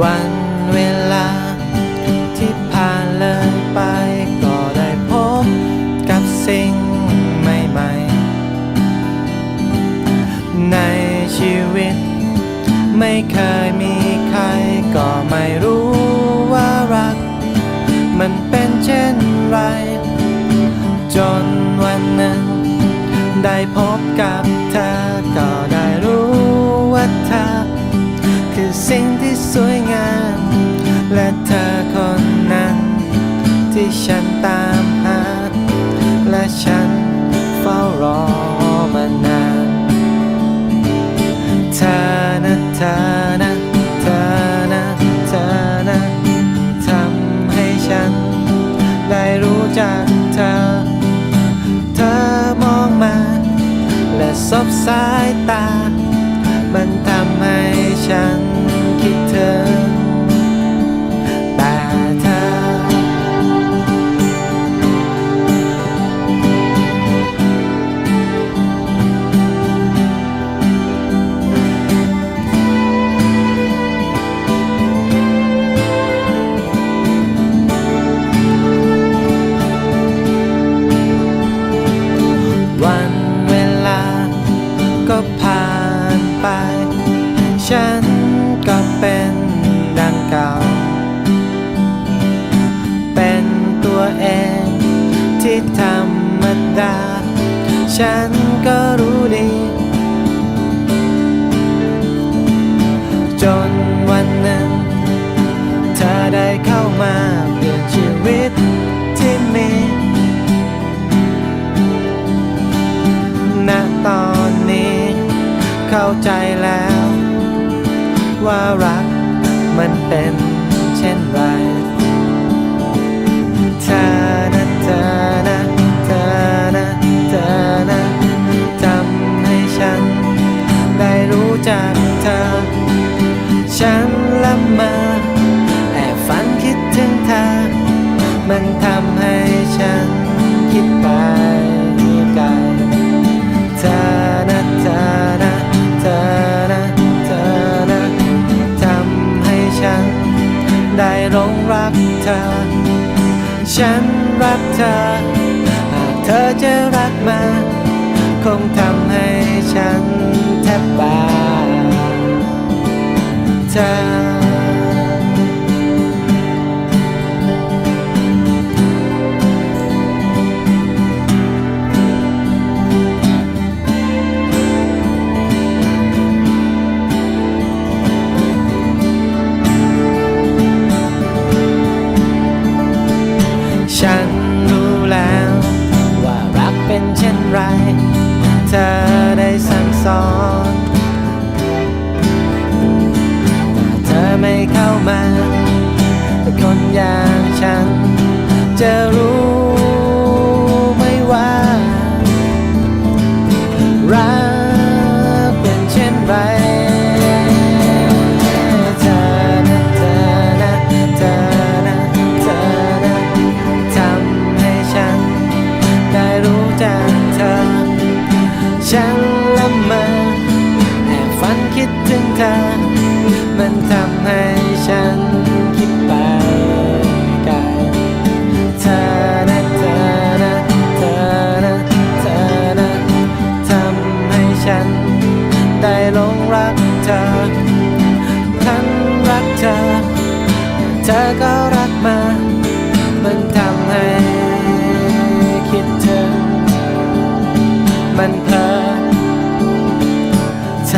弯。ายตา งที่ธรรมดา ฉันก็รู้ดี จนวันหนึ่งเธอได้เข้ามาเปลี่ยนชีวิตที่มีณตอนนี้ เข้าใจแล้ว ว่ารักมันเป็นเช่นไร มอแอบฝันคิดถึงเธอ มันทำให้ฉันคิดไปไกลเธอนะเธอนะเธอนะเธอนะทำให้ฉัน ได้หลงรักเธอ ฉันรักเธอ หากเธอจะรักมา คงทำให้ฉันแทบบ้าเมา คนอย่างฉัน จะรู้ไหม่ว่า รักเป็นเช่นไรเธอนเธอนเธอนเธอนะทำให้ฉันได้รู้จักเธอฉันละเมอแอบฝันคิดถึงเธอมันทำให ฉันคิดไปไกลเธอนะเธอนะเธอนะเธอนะทำให้ฉัน ได้หลงรักเธอฉันรักเธอ เธอก็รักมามันทำให้คิดถึงมันเพลินเธ